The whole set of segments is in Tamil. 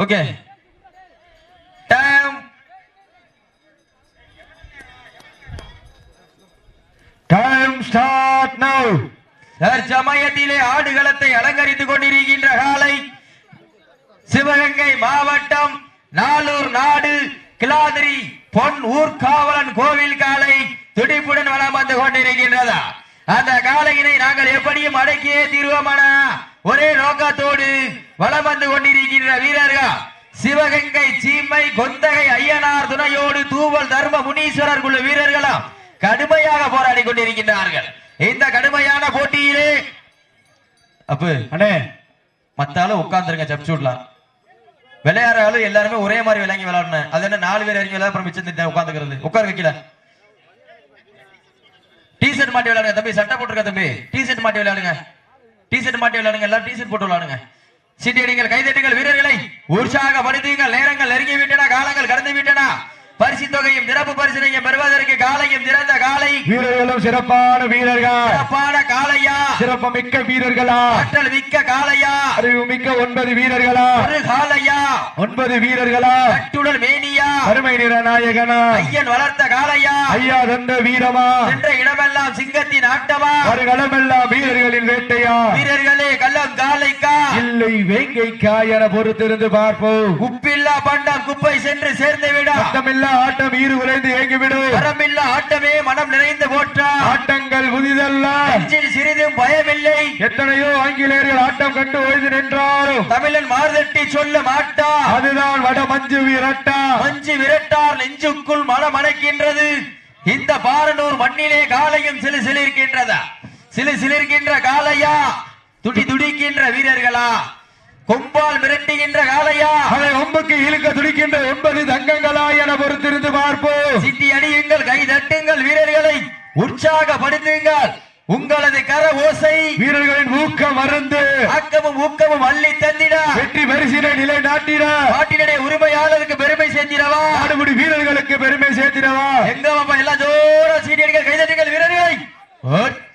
Okay. Time time start now தற்சமயத்திலே ஆடுகளத்தை அலங்கரித்துக் கொண்டிருக்கின்ற காலை சிவகங்கை மாவட்டம் நாலூர் நாடு கிளாதிரி பொன் ஊர்காவலன் கோவில் காலை துடிப்புடன் வளம் வந்து கொண்டிருக்கின்றதா? அந்த காலையினை நாங்கள் எப்படியும் அடக்கியே தீர்வோமானா ஒரே நோக்கத்தோடு வளம் வந்து கொண்டிருக்கின்ற வீரர்கள். சிவகங்கை சீமை கொந்தகை ஐயனார் துணையோடு தூவல் தர்ம முனீஸ்வரர் குழு வீரர்களும் கடுமையாக போராடி கொண்டிருக்கின்றார்கள். இந்த கடுமையான போட்டியிலே அப்பு அண்ணே மத்தாலும் உட்கார்ந்துருங்க சப்சூட்லாம் விளையாடுறாலும் எல்லாருமே ஒரே மாதிரி விளங்கி விளையாடணும். அது என்ன நாலு பேர் இறங்கி விளையாட அப்புறம் மிச்சம் உட்காந்துக்கிறது உட்கார வைக்கல டி ஷர்ட் மாட்டி விளையாடுங்க தம்பி சட்டை போட்டுருக்க தம்பி. டி ஷர்ட் மாட்டி விளையாடுங்க. டி ஷர்ட் மாட்டி விளையாடுங்க எல்லாம் டி ஷர்ட் போட்டு விளையாடுங்க. சீட்டியடிங்கள் கைதட்டுங்கள் வீரர்களை. உற்சாகப்படுத்துங்கள் நேரங்கள் நெருங்கி விட்டன காலங்கள் கடந்து விட்டன பரிசு தொகையும் சிறப்பு பரிசனையும் பெறுவதற்கு காலையும் சிறந்த காலை. வீரர்களும் சிறப்பான வீரர்கள். சிறப்பான காளையா. சிறப்பு மிக்க வீரர்களா. ஆற்றல் மிக்க காளையா. அறிவு மிக்க ஒன்பது வீரர்களா. ஒரு காளையா. ஒன்பது வீரர்களா. கட்டுடல் மேனியா. அருமை நிற நாயகனா. ஐயன் வளர்த்த காளையா. ஐயா தந்த வீரமா. சென்ற இடமெல்லாம் சிங்கத்தின் ஆட்டமா. ஒரு களமெல்லாம் வீரர்களின் வேட்டையா. வீரர்களே கள்ளம் காளைக்கா. இல்லை வேங்கைக்கா என பொறுத்திருந்து பார்ப்போம். உப்பில்லா பண்டம் குப்பை சென்று சேர்ந்து விட. சத்தமில்லா ஆட்டம் ஈறு உறைந்து ஏங்கிவிடும் வரமில்லா ஆட்டமே மனம் நிறைந்து போற்றா. ஆட்டங்கள் புதிதல்ல. சிறிதும் பயமில்லை. எத்தனையோ ஆங்கிலேயர்கள் ஆட்டம் கண்டு ஓய்ந்து நின்றாலும். தமிழன் மார்தட்டி சொல்ல மாட்டா. அதுதான் வட மஞ்சு வீரட்டா. மஞ்சு விரட்டார் நெஞ்சுக்குள் மனம் அணைக்கின்றது இந்த பாரனூர் மண்ணிலே காலையும் சிலு சிலிர்க்கின்றதா? சிலு சிலிர்க்கின்ற காளையா? துடி துடிக்கின்ற வீரர்களா? கொம்பால் மிரட்டுகின்ற காளையா? அதை ஒம்புக்கு இழுக்க துடிக்கின்ற ஒன்பது தங்கங்களா என பொறுத்திருந்து பார்ப்போம். சிட்டி அடியுங்கள் கை தட்டுங்கள் வீரர்களை உற்சாகப்படுத்துங்கள். உங்களது கர ஓசை வீரர்களின் ஊக்கம் மருந்து ஆக்கமும் ஊக்கமும் அள்ளி தந்திட. வெற்றி பரிசினை நிலை நாட்டிட. நாட்டினுடைய உரிமையாளருக்கு பெருமை செஞ்சிடவா நாடுபடி வீரர்களுக்கு பெருமை சேர்த்திடவா? எங்க எல்லாம் ஜோரா சீனியர்கள் கைதட்டுங்கள் வீரர்களை.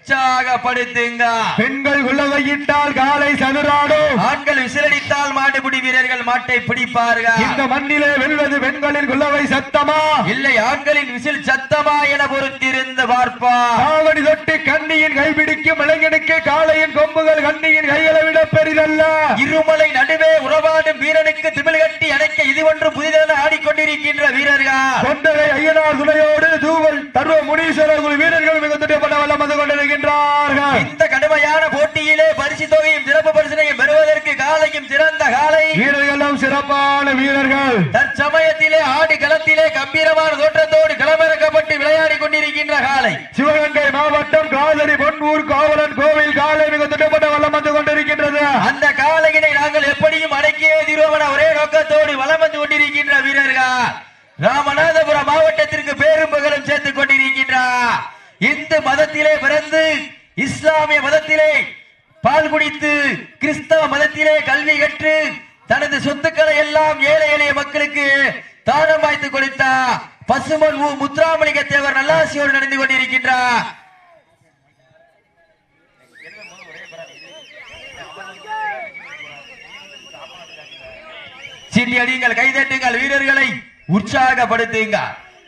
உற்சாகப்படுத்துங்க. பெண்கள் குள்ளவையிட்டால் காலை சதுராடும் ஆண்கள் விசிலடித்தால் மாடுபிடி வீரர்கள் மாட்டை பிடிப்பார்கள். இந்த மண்ணிலே வெல்வது பெண்களின் குள்ளவை சத்தமா? இல்லை ஆண்களின் விசில் சத்தமா என பொறுத்திருந்து பார்ப்பா. காவடி தொட்டு கண்ணியின் கைபிடிக்கும் இளைஞனுக்கு காளையின் கொம்புகள் கண்ணியின் கைகளை விட பெரிதல்ல. இருமலை நடுவே உறவாடும் வீரனுக்கு திமிழ் கட்டி அணைக்க இது ஒன்று புதிதென ஆடிக்கொண்டிருக்கின்ற வீரர்கள். கொண்டரை ஐயனார் துணையோடு தூவல் தர்வ முனீஸ்வரர் குழு வீரர்கள் மிக திட்டப்பட்ட வல்லம் வந்து கொண்டிருக்கின்றார்கள் இந்த கடுமையான போட்டியிலே பரிசு தொகையும் சிறப்பு பரிசனையும் பெறுவதற்கு காலையும் சிறந்த காலை. வீரர்களும் சிறப்பான வீரர்கள். தற்சமயத்திலே ஆடு களத்திலே கம்பீரமான தோற்றத்தோடு களமிறக்கப்பட்டு விளையாடி கொண்டிருக்கின்ற காலை. சிவகங்கை மாவட்டம் காதரி பொன்வூர் காவலன் கோவில் காலை மிக திட்டப்பட்ட வல்லம் வந்து கொண்டிருக்கின்றது அந்த காலையினை நாங்கள் எப்படியும் அடக்கியே தீர்வோம் ஒரே நோக்கத்தோடு வலம் வந்து கொண்டிருக்கின்ற வீரர்கள் ராமநாதபுரம் மாவட்டத்திற்கு பேரும் புகழும் சேர்த்துக் கொண்டிருக்கின்றார் இந்து மதத்திலே பிறந்து இஸ்லாமிய மதத்திலே பால் குடித்து கிறிஸ்தவ மதத்திலே கல்வி கற்று தனது சொத்துக்களை எல்லாம் ஏழை எளிய மக்களுக்கு தானம் வாய்த்து கொடுத்த பசுமன் உ முத்துராமலிங்க தேவர் நல்லாசியோடு நடந்து கொண்டிருக்கின்றார் சீட்டி அடியுங்கள் கைதட்டுங்கள் வீரர்களை. உற்சாகப்படுத்துங்க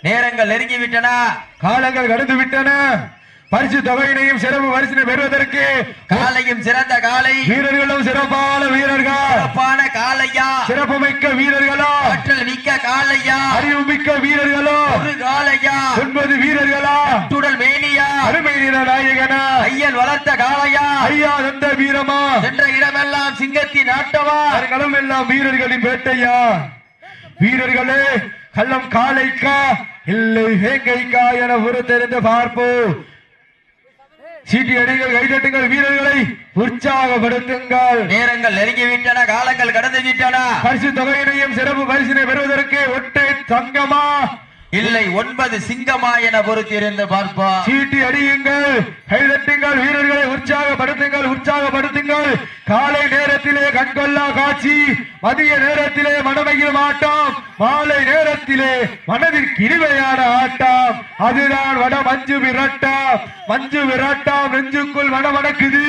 நேரங்கள் நெருங்கி விட்டன காலங்கள் கடந்து விட்டன பரிசு தொகையினையும் சிறப்பு பரிசினை பெறுவதற்கு காலையும் சிறந்த காலை. வீரர்களும் சிறப்பான வீரர்கள். சிறப்பான காலையா. சிறப்பு மிக்க வீரர்களா. ஆற்றல் மிக்க காலையா. அறிவு மிக்க வீரர்களா. ஒரு காலையா. ஒன்பது வீரர்களா. துடல் மேனியா. அருமை நிற நாயகனா. ஐயன் வளர்த்த காளையா. ஐயா தந்த வீரமா. சென்ற இடமெல்லாம் சிங்கத்தின் ஆட்டமா களம் எல்லாம் வீரர்களின் வேட்டையா. வீரர்களே கள்ளம் காளைக்கா இல்லை வேங்கைக்கா என பொறுத்திருந்து பார்ப்போம். சீட்டி அடிகள் கைதட்டுங்கள் வீரர்களை உற்சாகப்படுத்துங்கள். நேரங்கள் நெருங்கி விட்டன காலங்கள் கடந்து விட்டன பரிசு தொகையினையும் சிறப்பு பரிசினை பெறுவதற்கு ஒற்றை தங்கமா? இல்லை ஒன்பது சிங்கமா என பொறுத்திருந்து பார்ப்போம். சீட்டி அடியுங்கள் கைதட்டுங்கள் வீரர்களை உற்சாகப்படுத்துங்கள் உற்சாகப்படுத்துங்கள். காலை நேரத்திலே கண்கொள்ளா காட்சி மதிய நேரத்திலே மனமையில் ஆட்டம் மாலை நேரத்திலே மனதிற்கு இனிமையான ஆட்டம். அதுதான் வட மஞ்சு விரட்டாம். மஞ்சு விரட்டாம் நெஞ்சுக்குள் மனமடக்குது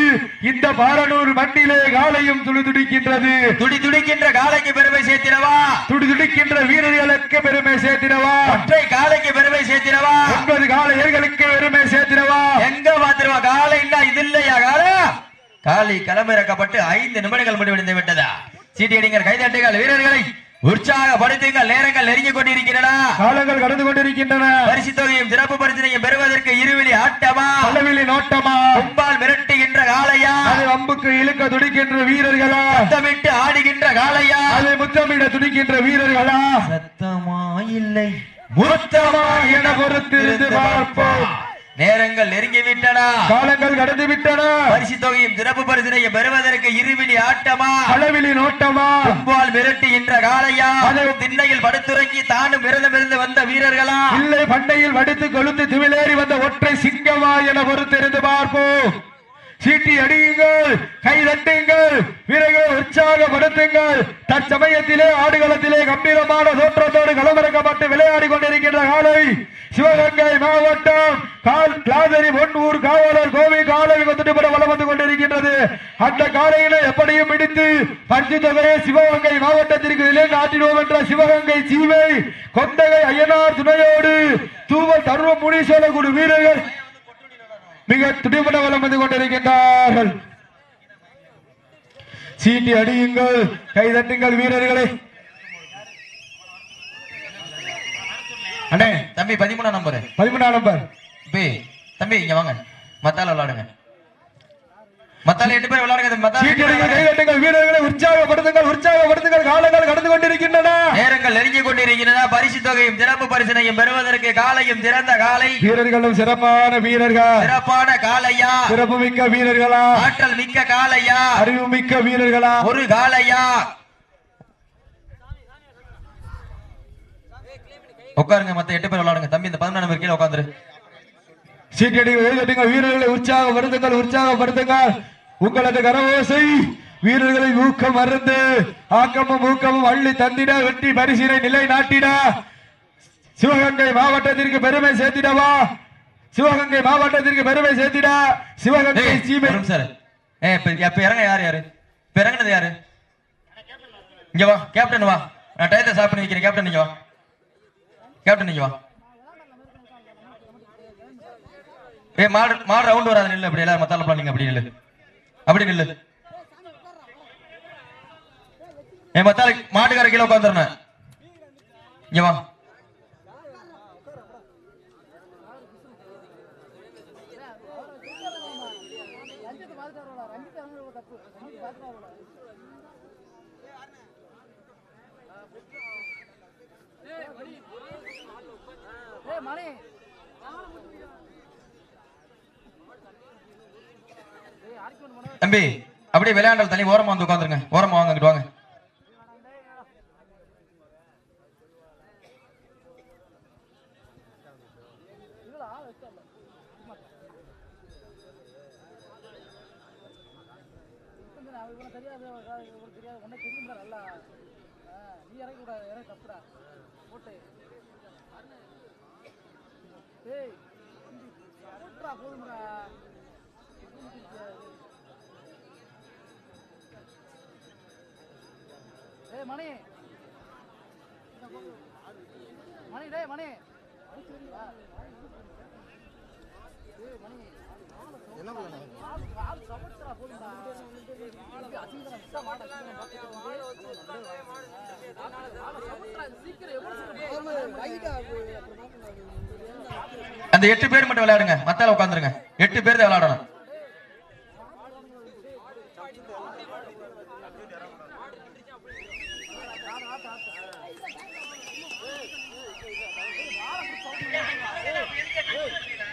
இந்த பாரனூர் மண்ணிலே காலையும் துடிதுடிக்கின்றது. துடி துடிக்கின்ற காலைக்கு பெருமை சேர்த்திடவா? துடிதுடிக்கின்ற வீரர்களுக்கு பெருமை சேர்த்திடவா? ஒற்றை காலைக்கு பெருமை சேர்த்திடவா? ஒன்பது காலையர்களுக்கு பெருமை சேர்த்திடவா? எங்க பாத்துருவா காலைன்னா இது இல்லையா காலம் காலை களமிறக்கப்பட்டு ஐந்து நிமிடங்கள் முடிவடைந்து விட்டதா? சீட்டியடிங்கள் கைதட்டுங்கள் வீரர்களை உற்சாகப்படுத்துங்கள் நேரங்கள் நெருங்கிக் கொண்டிருக்கிறதா காலங்கள் கடந்து கொண்டிருக்கின்றன. பரிசு தொகையும் சிறப்பு பரிசனையும் பெறுவதற்கு இருவிழி ஆட்டமா? பல்லவிலி நோட்டமா? கும்பால் மிரட்டுகின்ற காளையா? அது அம்புக்கு இழுக்க துடிக்கின்ற வீரர்களா? சத்தமிட்டு ஆடுகின்ற காளையா? அதை முத்தமிட துடிக்கின்ற வீரர்களா? சத்தமா இல்லை முத்தமா என பொறுத்திருந்து பார்ப்போம். நேரங்கள் நெருங்கி விட்டன காலங்கள் கடந்து விட்டன பரிசு தொகையும் சிறப்பு பரிசனையும் பெறுவதற்கு இருவிழி ஆட்டமா? அளவிலி நோட்டமா? கும்பால் மிரட்டுகின்ற காளையா? திண்ணையில் படுத்துறங்கி தானும் விரதமிருந்து வந்த வீரர்களா? இல்லை பண்ணையில் வடித்து கொழுத்து திமிலேறி வந்த ஒற்றை சிங்கமா என பொறுத்திருந்து பார்ப்போம். சீட்டி அடியுங்கள் கை தட்டுங்கள் வீரர்களை உற்சாகப்படுத்துங்கள். தற்சமயத்திலே ஆடுகளத்திலே கம்பீரமான தோற்றத்தோடு களமிறக்கப்பட்டு விளையாடி கொண்டிருக்கின்ற காலை சிவகங்கை மாவட்டம் கால் கிளாதரி பொன்னூர் காவலர் கோவை காலை வந்துட்டு வளம் வந்து கொண்டிருக்கின்றது. அந்த காலையில எப்படியும் பிடித்து பஞ்சு தொகையை சிவகங்கை மாவட்டத்திற்கு நிலைநாட்டினோம் என்ற சிவகங்கை சீவை கொண்டகை ஐயனார் துணையோடு தூவல் தருவ முனீஸ்வர குழு வீரர்கள் மிக துடிபட வளம் வந்து கொண்டிருக்கின்றார்கள். சீட்டி அடியுங்கள் கைதட்டுங்கள் வீரர்களை. அண்ணே. தம்பி பதிமூணாம் நம்பர். பதிமூணாம் நம்பர். தம்பி இங்க வாங்க. மத்தால விளையாடுங்க. மத்தால எட்டு பேர் விளையாடுங்க வீரர்களை உற்சாகப்படுத்துங்கள் உற்சாகப்படுத்துங்கள் காலங்கள் கடந்து கொண்டிருக்கின்றன. நேரங்கள் கொண்டிருக்கின்றன. பரிசு தொகையும் சிறப்பு பரிசனையும் பெறுவதற்கு காலையும் சிறந்த காலை. வீரர்களும் சிறப்பான வீரர்கள். சிறப்பான காலையா? சிறப்பு மிக்க வீரர்களா? ஆற்றல் மிக்க காலையா? அறிவு மிக்க வீரர்களா? ஒரு காலையா? உட்காருங்க மத்த எட்டு பேர் விளையாடுங்க. தம்பி இந்த பதினாலு பேர் கீழே உட்காந்துரு. சீட்டடி கைதட்டுங்கள் வீரர்களை உற்சாகப்படுத்துங்கள் உற்சாகப்படுத்துங்கள். உங்களது கரவோசை வீரர்களை ஊக்கம் மருந்து ஆக்கமும் ஊக்கமும் அள்ளி தந்திட வெற்றி பரிசினை நிலை நாட்டிட சிவகங்கை மாவட்டத்திற்கு பெருமை சேர்த்திடவா? சிவகங்கை மாவட்டத்திற்கு பெருமை சேர்த்திட. சிவகங்கை சீமை இரு. ஏய், இப்ப இறங்க யாரு யாரு? இப்ப இறங்குனது யாரு? இங்க வா கேப்டன் வா. நான் டயத்தை ஸ்டாப் பண்ணி வைக்கிறேன் கேப்டன் நீங்க வா. கேப்டன் நீங்க வா. மாடு மாடு ரவுண்ட் வராது நில்லு அப்படி எல்லாரும் மத்தால நீங்க அப்படி நில்லு. அப்படி நில்லு. என் மத்தால மாட்டுக்கார கீழே உட்காந்துருந்தேன் இங்க வா. தம்பி அப்படியே விளையாண்டல் தனி ஓரமா வந்து உட்காந்துருங்க ஓரமா வாங்க வாங்க. வாங்க ஏய் மணி. மணி டேய் மணி. அந்த எட்டு பேர் மட்டும் விளையாடுங்க. மத்தால உட்காந்துருங்க எட்டு பேர் தான் விளையாடணும்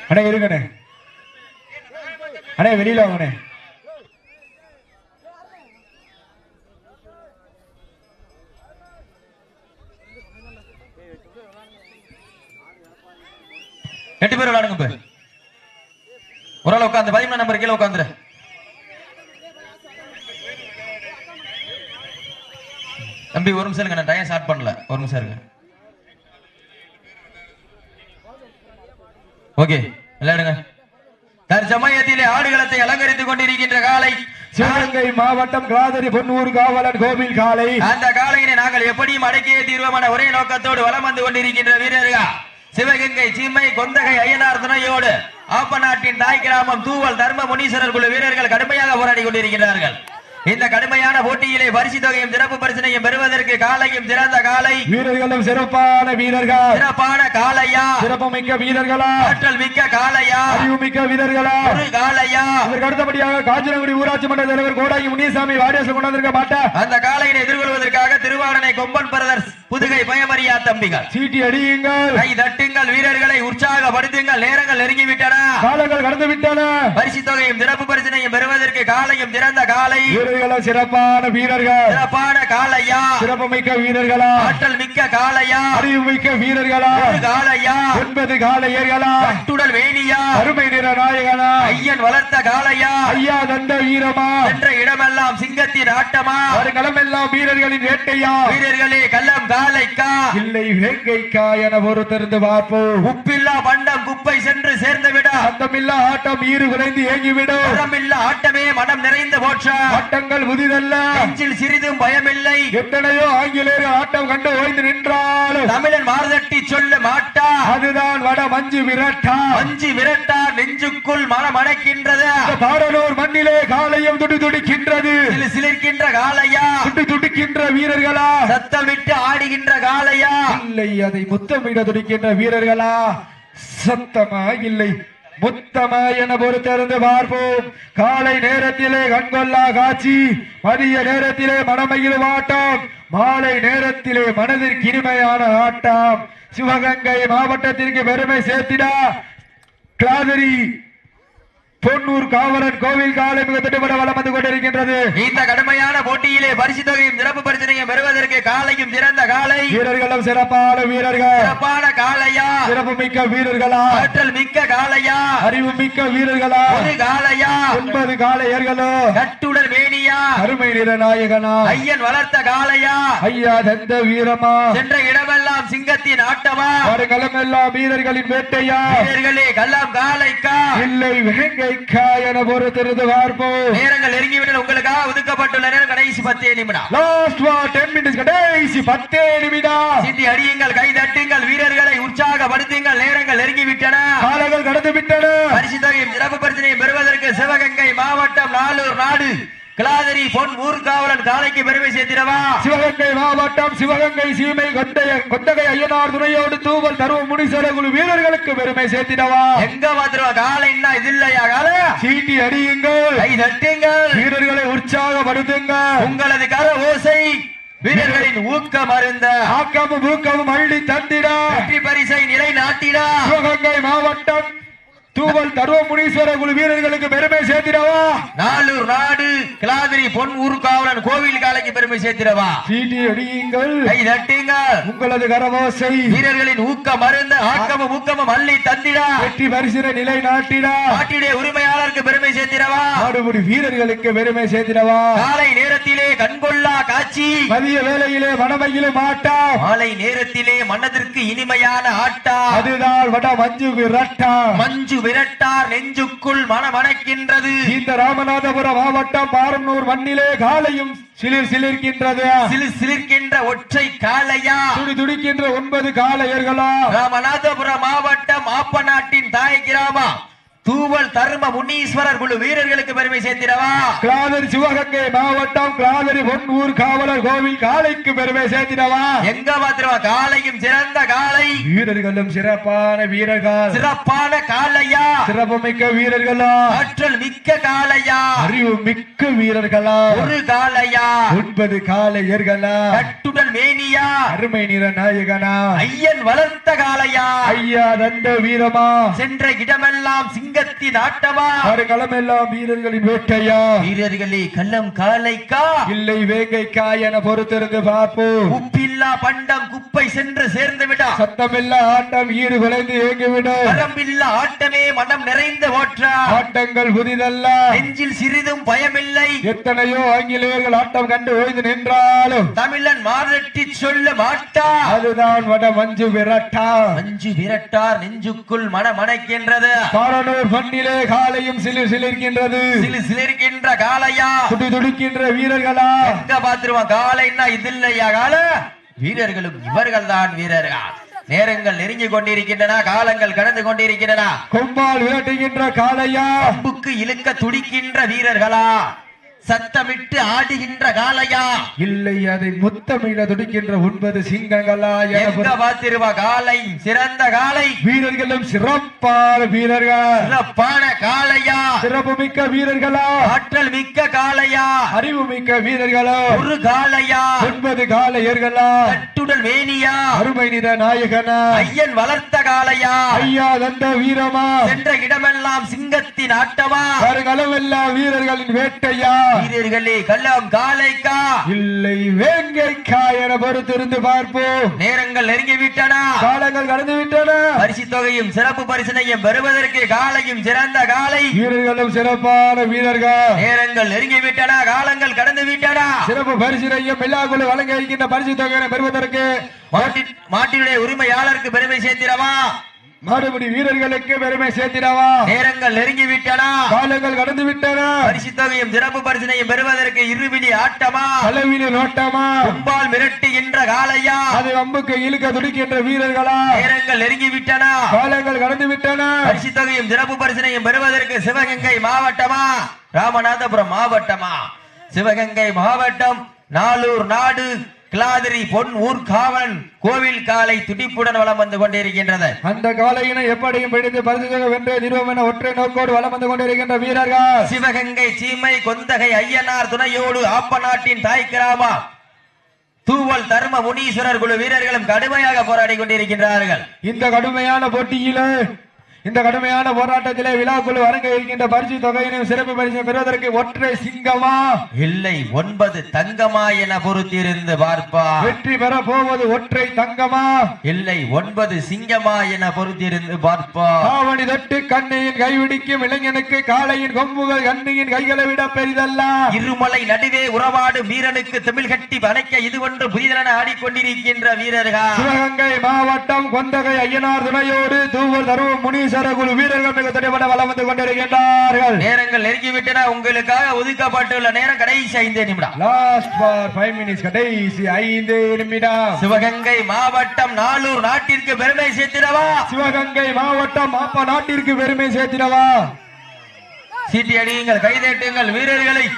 அண்ணே இருங்கண்ணே. அண்ணே வெளியில வாங்கண்ணே. எட்டு பேர் விளையாடுங்க பேர் ஒரு ஆள் உட்காந்து பதிமூணு நம்பர் கீழே உட்காந்துரு. தம்பி ஒரு நிமிஷம் இருங்க நான் டைம் ஸ்டார்ட் பண்ணல. ஒரு நிமிஷம் இருக்கு ஓகே விளையாடுங்க. தற்சமயத்திலே ஆடுகளத்தை அலங்கரித்துக் கொண்டிருக்கின்ற காலை சிவகங்கை மாவட்டம் கிளாதரி பொன்னூர் காவலன் கோவில் காலை அந்த காலையினை நாங்கள் எப்படியும் அடக்கியே தீர்வோமான ஒரே நோக்கத்தோடு வலம் வந்து கொண்டிருக்கின்ற வீரர்கள் சிவகங்கை சீமை கொந்தகை ஐயனார் துணையோடு ஆப்ப நாட்டின் தாய் கிராமம் தூவல் தர்ம முனீஸ்வரர் குழு வீரர்கள் கடுமையாக போராடி கொண்டிருக்கிறார்கள் இந்த கடுமையான போட்டியிலே பரிசு தொகையும் சிறப்பு பரிசனையும் பெறுவதற்கு காலையும் சிறந்த காலை. வீரர்களும் சிறப்பான வீரர்கள். சிறப்பான காளையா சிறப்புமிக்க வீரர்களா? ஆற்றல் மிக்க காளையா அறிவுமிக்க வீரர்களா? ஒரு காளையா இதற்கு அடுத்தபடியாக காஞ்சிரங்குடி ஊராட்சி மன்ற தலைவர் கோடாங்கி முனிசாமி வாடியாசல் கொண்டு வந்திருக்க மாட்டா அந்த காளையினை எதிர்கொள்வதற்காக திருவாடனை கொம்பன் பிரதர்ஸ் புதுகை பயமறியா தம்பிகள். சீட்டி அடியுங்கள். கை தட்டுங்கள் வீரர்களை உற்சாகப்படுத்துங்கள் நேரங்கள் நெருங்கிவிட்டன. காலங்கள் கடந்து விட்டன பரிசு தொகையும் சிறப்பு பரிசனையும் பெறுவதற்கு காலையும் திறந்த காலை. சிறப்பான வீரர்கள். சிறப்பான காளையா சிறப்புமிக்க வீரர்களா. ஆற்றல் மிக்க காளையா அறிவுமிக்க வீரர்களா. ஒரு காளையா ஒன்பது காலையர்களா. கட்டுடல் வேணியா. அருமை நிற நாயகனா. ஐயன் வளர்த்த காளையா ஐயா தந்த வீரமா. சென்ற இடமெல்லாம் சிங்கத்தின் ஆட்டமா. வருகளமெல்லாம் வீரர்களின் வேட்டையா. வீரர்களே கள்ளம் காளைக்கா இல்லை வேங்கைக்கா என பொறுத்திருந்து பார்ப்போம். உப்பில்லா பண்டம் குப்பை சென்று சேர்ந்து விட அந்தமில்லா ஆட்டம் ஈறு குறைந்து ஏங்கிவிடும். மனமில்லா ஆட்டமே மனம் நிறைந்து போற்றா. ஆட்டங்கள் புதிதல்ல. நெஞ்சில் சிறிதும் பயமில்லை. எத்தனையோ ஆங்கிலேயர் ஆட்டம் கண்டு ஓய்ந்து நின்றாலும். தமிழன் மாறுதட்டி சொல்ல மாட்டா. அதுதான் வட மஞ்சு விரட்டா. அஞ்சு விரட்டா. நெஞ்சுக்குள் மனம் அணைக்கின்றது இந்த பாடலூர் மண்ணிலே காலையும் துடி துடிக்கின்றது. சிலு சிலிர்க்கின்ற காளையா? துடி துடிக்கின்ற வீரர்களா? சத்தமிட்டு ஆடுகின்ற காளையா? இல்லை அதை முத்தமிட துடிக்கின்ற வீரர்களா? சத்தமா? இல்லை. முத்தமா என பொறுத்திருந்து பார்ப்போம். காலை நேரத்திலே கண்கொள்ளா காட்சி மதிய நேரத்திலே மனமகிழும் ஆட்டம் மாலை நேரத்திலே மனதிற்கு இனிமையான ஆட்டம். சிவகங்கை மாவட்டத்திற்கு பெருமை சேர்த்திடா. கிளாதரி பொன்னூர் காவலன் கோவில் காலை மிக திட்டப்பட வளம் வந்து கொண்டிருக்கின்றது. இந்த கடுமையான போட்டியிலே பரிசு தொகையும் சிறப்பு பரிசனையும் பெறுவதற்கு காலையும் சிறந்த காலை. வீரர்களும் சிறப்பான வீரர்கள். சிறப்பான காளையா சிறப்பு மிக்க வீரர்களா? ஆற்றல் மிக்க காளையா அறிவு மிக்க வீரர்களா? ஒரு காளையா ஒன்பது காளையர்களோ? கட்டுடல் மேனியா? அருமை நிற நாயகனா? ஐயன் வளர்த்த காளையா? ஐயா தந்த வீரமா? சென்ற இடமெல்லாம் சிங்கத்தின் ஆட்டமா? வருகளம் எல்லாம் வீரர்களின் வேட்டையா? வீரர்களே கல்லாம் காளைக்கா? இல்லை வேங்கைக்கா என பொறுத்திருந்து பார்ப்போம். நேரங்கள் நெருங்கிவிட்டு உங்களுக்காக ஒதுக்கப்பட்டுள்ள நேரம் கடைசி பத்தே நிமிடம். லாஸ்ட் வா டென் மினிட்ஸ் கடைசி பத்தே நிமிடம். சிந்தி அடியுங்கள் கை தட்டுங்கள் வீரர்களை உற்சாகப்படுத்துங்கள். நேரங்கள் நெருங்கிவிட்டன. காலங்கள் கடந்து விட்டன பரிசு தொகையும் சிறப்பு பரிசனையும் பெறுவதற்கு சிவகங்கை மாவட்டம் நாளூர் நாடு. கிளாதரி பொன் ஊர்காவலன் காலைக்கு பெருமை சேர்த்திடவா? சிவகங்கை மாவட்டம் சிவகங்கை சீமை கொண்டைய கொண்டகை ஐயனார் துணையோடு தூவல் தருவ முனிசர குழு வீரர்களுக்கு பெருமை சேர்த்திடவா? எங்க மாத்திரவா காலை என்ன இது இல்லையா? கால? சீட்டி அடியுங்கள். கை தட்டுங்கள். வீரர்களை உற்சாகப்படுத்துங்கள். உங்களது கர ஓசை வீரர்களின் ஊக்கம் அருந்த ஆக்கமும் ஊக்கமும் அள்ளி தந்திட. வெற்றி பரிசை நிலை நாட்டிடா சிவகங்கை மாவட்டம் தூவல் தருவ முனீஸ்வர குழு வீரர்களுக்கு பெருமை சேர்த்திடவா? நாளூர் நாடு கிளாதிரி பொன் ஊர்காவலன் கோவில் காலைக்கு பெருமை சேர்த்திடவா? சீட்டி அடியுங்கள். கை தட்டுங்கள். உங்களது கரவோசை. வீரர்களின் ஊக்கம் அருந்த ஆக்கமும் ஊக்கமும் அள்ளி தந்திடா. வெற்றி பரிசின நிலை நாட்டிட. நாட்டிலே உரிமையாளருக்கு பெருமை சேர்த்திடவா? ஆடுபடி வீரர்களுக்கு பெருமை சேர்த்திடவா? காலை நேரத்திலே கண்கொள்ளா காட்சி மதிய வேளையிலே மனமையிலும் ஆட்டா மாலை நேரத்திலே மனதிற்கு இனிமையான ஆட்டா. அதுதான் வட மஞ்சு விரட்டா. மஞ்சு விரட்டார் நெஞ்சுக்குள் மனமணக்கின்றது. இந்த ராமநாதபுரம் மாவட்டம் பாரனூர் மண்ணிலே காலையும் சிலிர் சிலிர்க்கின்றது. சிலு சிலிர்க்கின்ற ஒற்றை காளையா? துடி துடிக்கின்ற ஒன்பது காளையர்களா? ராமநாதபுரம் மாவட்டம் ஆப்பநாட்டின் தாய் கிராமம். தூவல் தர்ம முனீஸ்வரர் குழு வீரர்களுக்கு பெருமை சேர்த்திடவா? கிளாதரி சிவகங்கை மாவட்டம் கிளாதரி பொன்னூர் காவலர் கோவில் காளைக்கு பெருமை சேர்த்திடவா? எங்க மாத்திரமா காளையும் சிறந்த காளை. வீரர்களும் சிறப்பான வீரர்கள். சிறப்பான காளையா? சிறப்புமிக்க வீரர்களா? ஆற்றல் மிக்க காளையா? அறிவு மிக்க வீரர்களா? ஒரு காளையா? ஒன்பது காளையர்களா? கட்டுடல் மேனியா? அருமை நிற நாயகனா? ஐயன் வளர்த்த காளையா? ஐயா தந்த வீரமா? சென்ற இடமெல்லாம் சிங்கத்தின் ஆட்டமா களமெல்லாம் வீரர்களின் வேட்டையா வீரர்களே கள்ளம் காளைக்கா? இல்லை வேங்கைக்கா என பொறுத்திருந்து பார்ப்போம். உப்பில் சத்தமில்லா பண்டம் குப்பை சென்று சேர்ந்து விடா சத்தமில்லா ஆட்டம் ஈடு குலைந்து வரம்பில்லா ஆட்டமே மனம் நிறைந்த ஓற்றா ஆட்டங்கள் புதிதல்ல. நெஞ்சில் சிறிதும் பயமில்லை. எத்தனையோ ஆங்கிலேயர்கள் ஆட்டம் கண்டு ஓய்ந்து நின்றாலும் தமிழன் மாரட்டி சொல்ல மாட்டா. அதுதான் வட மஞ்சு விரட்டா. மஞ்சு விரட்டார் நெஞ்சுக்குள் மனமணக்கின்றது. பாரனூர் மண்ணிலே காலையும் சிலிர் சிலிர்க்கின்றது. சிலு சிலிர்க்கின்ற காளையா? துடி துடிக்கின்ற வீரர்களா? எங்க பாத்துருவான் காளைன்னா இது இல்லையா? கால வீரர்களும் இவர்கள் தான் வீரர்கள். நேரங்கள் நெருங்கி கொண்டிருக்கின்றன காலங்கள் கடந்து கொண்டிருக்கின்றன. கொம்பால் விரட்டுகின்ற காளையா? அம்புக்கு இழுக்க துடிக்கின்ற வீரர்களா? சத்தமிட்டு ஆடுகின்ற காளையா? இல்லை அதை முத்தமிட துடிக்கின்ற ஒன்பது சிங்கங்களா பாத்திருவா காளை? சிறந்த காளை. வீரர்களும் சிறப்பான வீரர்கள். சிறப்பான காளையா. சிறப்புமிக்க வீரர்களா. ஆற்றல் மிக்க காளையா. அறிவுமிக்க வீரர்களா. ஒரு காளையா. ஒன்பது காளையர்களா. கட்டுடல் வேணியா அருமை நிற நாயகனா. ஐயன் வளர்த்த காளையா. ஐயா தந்த வீரமா. சென்ற இடமெல்லாம் சிங்கத்தின் ஆட்டமா. வருகளமெல்லாம் வீரர்களின் வேட்டையா. வீரர்களே கள்ளம் காளைக்கா இல்லை வேங்கைக்கா என பொறுத்திருந்து பார்ப்போம். நேரங்கள் நெருங்கி விட்டன காலங்கள் கடந்து விட்டன பரிசு தொகையும் சிறப்பு பரிசனையும் பெறுவதற்கு காளையும் சிறந்த காளை வீரர்களும் சிறப்பான வீரர்கள். நேரங்கள் நெருங்கி விட்டன காலங்கள் கடந்து விட்டன சிறப்பு பரிசுரையும் எல்லாக்குள்ள வழங்க இருக்கின்ற பரிசு தொகையை பெறுவதற்கு மாட்டின் மாட்டினுடைய உரிமையாளருக்கு பெருமை சேர்த்திடவா? மாடுபிடி வீரர்களுக்கு பெருமை சேர்த்திடவா? நேரங்கள் நெருங்கி விட்டன காலங்கள் கடந்து விட்டன பரிசு தொகையும் சிறப்பு பரிசனையும் பெறுவதற்கு இருவிழி ஆட்டமா? அளவிலி நோட்டமா? கும்பால் மிரட்டுகின்ற காளையா? அது அம்புக்கு இழுக்க துடிக்கின்ற வீரர்களா? நேரங்கள் நெருங்கி விட்டன காலங்கள் கடந்து விட்டன பரிசு தொகையும் சிறப்பு பரிசனையும் பெறுவதற்கு சிவகங்கை மாவட்டமா? ராமநாதபுரம் மாவட்டமா? சிவகங்கை மாவட்டம் நாளூர் நாடு கிளாதிரி பொன் ஊர் காவலன் கோவில் காலை துடிப்புடன் வலம் வந்து கொண்டிருக்கின்றது. அந்த காலையினை எப்படியும் பிடித்து பரிசு தொகை வென்ற நிறுவனம் என ஒற்றை நோக்கோடு வலம் வந்து கொண்டிருக்கின்ற வீரர்கள். சிவகங்கை சீமை கொந்தகை ஐயனார் துணையோடு ஆப்ப நாட்டின் தாய் கிராமா தூவல் தர்ம முனீஸ்வரர் குழு வீரர்களும் கடுமையாக போராடி கொண்டிருக்கின்றார்கள். இந்த கடுமையான போட்டியிலே இந்த கடுமையான போராட்டத்திலே விழாக்குழு வழங்க இருக்கின்ற பரிசு தொகையினையும் சிறப்பு பரிசு பெறுவதற்கு ஒற்றை சிங்கமா? இல்லை ஒன்பது தங்கமா என பொறுத்திருந்து பார்ப்பா. வெற்றி பெற போவது ஒற்றை தங்கமா? இல்லை ஒன்பது சிங்கமா என பொறுத்திருந்து பார்ப்பா. காவணி தொட்டு கண்ணியின் கைவிடிக்கும் இளைஞனுக்கு காளையின் கொம்புகள் கண்ணியின் கைகளை விட பெரிதல்ல. இருமலை நடுவே உறவாடு வீரனுக்கு தமிழ் கட்டி வளைக்க இது ஒன்று புதிதென ஆடிக்கொண்டிருக்கின்ற வீரர்கள். சிவகங்கை மாவட்டம் கொந்தகை ஐயனார் துணையோடு தூவல் தருவ முனீஸ்வர குழு வீரர்கள் மிக தடைபட வலம் வந்து கொண்டிருக்கின்றார்கள். நேரங்கள் நெருங்கிவிட்டன. உங்களுக்காக ஒதுக்கப்பட்டுள்ள நேரம் கடைசி ஐந்து நிமிடம். லாஸ்ட் ஃபார் ஃபைவ் மினிட்ஸ் கடைசி ஐந்து நிமிடம். சிவகங்கை மாவட்டம் நாளூர் நாட்டிற்கு பெருமை சேர்த்திடவா? சிவகங்கை மாவட்டம் மாப்பா நாட்டிற்கு பெருமை சேர்த்திடவா? சீட்டி அடியுங்கள் கைதட்டுங்கள் வீரர்களை.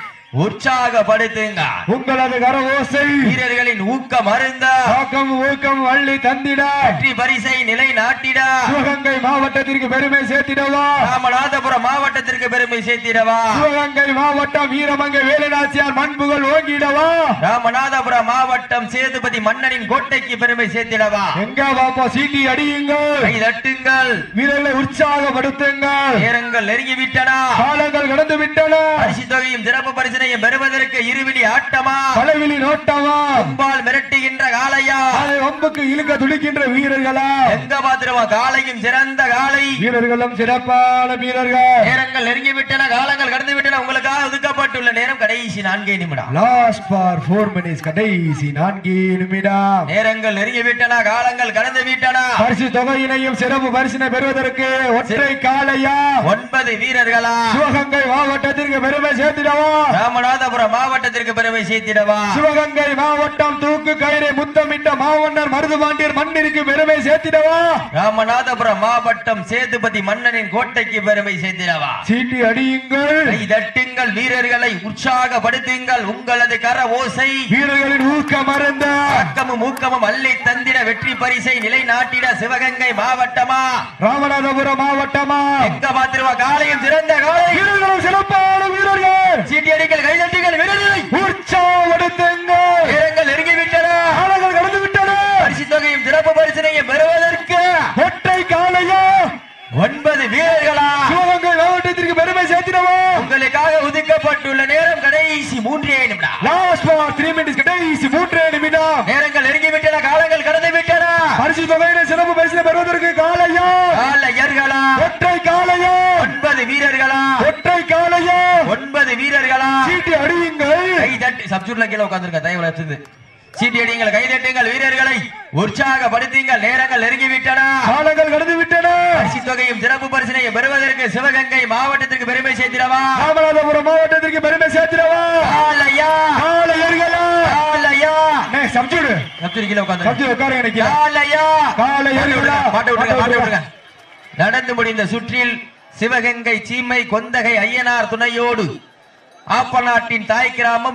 உற்சாகப்படுத்துங்கள் உங்களது கரவோசை வீரர்களின் ஊக்கம் அருந்த. ஆக்கம் ஊக்கம் வள்ளி தந்திட. வெற்றி பரிசை நிலை நாட்டிட சிவகங்கை மாவட்டத்திற்கு பெருமை சேர்த்திடவா? ராமநாதபுரம் மாவட்டத்திற்கு பெருமை சேர்த்திடவா? சிவகங்கை மாவட்டம் வீரமங்கை வேலுநாச்சியார் மண்புகள் ஓங்கிடவா? ராமநாதபுரம் மாவட்டம் சேதுபதி மன்னனின் கோட்டைக்கு பெருமை சேர்த்திடவா? எங்க பாப்பா சீட்டி அடியுங்கள். கை தட்டுங்கள். வீரர்களை உற்சாகப்படுத்துங்கள். நேரங்கள் நெருங்கிவிட்டன. காலங்கள் கடந்து விட்டன பரிசு தொகையும் சிறப்பு பரிசனையும் பெறுவதற்கு இருவிழி ஆட்டமா? பலவிழி நோட்டமா? அம்பால் மிரட்டுகின்ற காளையா? அதை வம்புக்கு இழுக்க துடிக்கின்ற வீரர்களா? எங்க பாத்திரமா? காளையும் சிறந்த காளை. வீரர்களும் சிறப்பான வீரர்கள். நேரங்கள் நெருங்கிவிட்டன காலங்கள் கடந்து விட்டன உங்களுக்காக ஒதுக்கப்பட்டுள்ள நேரம் கடைசி நான்கே நிமிடம். லாஸ்ட் ஃபார் ஃபோர் மினிட்ஸ் கடைசி நான்கு நிமிடம். நேரங்கள் நெருங்கிவிட்டன காலங்கள் கடந்து விட்டன பரிசு தொகையினையும் சிறப்பு பரிசினை பெறுவதற்கு ஒற்றை காளையா? ஒன்பது வீரர்களா? சிவகங்கை மாவட்டத்திற்கு பெருமை சேர்த்திடவா? ராமநாதபுரம் மாவட்டத்திற்கு பெருமை சேர்த்திடவா? சிவகங்கை மாவட்டம் தூக்கு கயிறை முத்தமிட்ட மாவண்ணர் மருதுபாண்டியர் மண்ணிற்கு பெருமை சேர்த்திடவா? ராமநாதபுரம் மாவட்டம் சேதுபதி மன்னனின் கோட்டைக்கு பெருமை சேர்த்திடவா? சீட்டி அடியுங்கள். தட்டுங்கள் வீரர்களை உற்சாகப்படுத்துங்கள் உங்களது கர ஓசை. வீரர்களின் ஊக்கம் மறந்த அக்கமும் ஊக்கமும் அள்ளி தந்திட வெற்றி பரிசை நிலைநாட்டிட சிவகங்கை மாவட்டமா? ராமநாதபுரம் மாவட்டமா? எங்க பாத்திருவா காலையும் சிறந்த காலை வீரர்களும் சிறப்பான வீரர்கள். சீட்டியடிகள் கைதட்டுங்கள் வீரர்களை உற்சாகப்படுத்துங்கள். நேரங்கள் நெருங்கி விட்டன காலங்கள் கடந்து விட்டன பரிசு தொகையும் சிறப்பு பரிசனையும் பெறுவதற்கு ஒற்றை காளையா ஒன்பது வீரர்களா? சிவகங்கை மாவட்டத்திற்கு பெருமை சேர்த்திடவா? உங்களுக்காக ஒதுக்கப்பட்டுள்ள நேரம் கடைசி மூன்றே நிமிடம். லாஸ்ட் ஃபார் த்ரீ மினிட்ஸ் கடைசி மூன்றே நிமிடம். நேரங்கள் நெருங்கி விட்டன பரிசு தொகையின சிறப்பு பரிசு பெறுவதற்கு காலையா? காலையர்களா? ஒற்றை காலையா ஒன்பது வீரர்களா ஒற்றை காலையா ஒன்பது வீரர்களா சீட்டி அடியுங்கள் கை தட்டி சப்ஜூட்ல கீழே உட்கார்ந்துருக்க தயவுல இருந்து சீட்டி அடியுங்கள் கை தட்டுங்கள் வீரர்களை உற்சாகப்படுத்துங்கள் நேரங்கள் நெருங்கி விட்டன. காலங்கள் கடந்து விட்டன. பரிசு தொகையும் சிறப்பு பரிசினையும் பெறுவதற்கு சிவகங்கை மாவட்டத்திற்கு பெருமை சேர்த்திடவா? ராமநாதபுரம் மாவட்டத்திற்கு பெருமை சேர்த்திடவா? காலையா காலையர்களா காலையா சப்ஜூடு. சப்ஜூட் கீழே உட்கார்ந்து சப்ஜூ உட்கார எனக்கு. காலையா காலையர்களா மாட்ட விட்டுருங்க மாட்ட விட்டுருங்க. நடந்து முடிந்த சுற்றில் சிவகங்கை சீமை கொந்தகை ஐயனார் துணையோடு ஆப்பநாட்டின் தாய் கிராமம்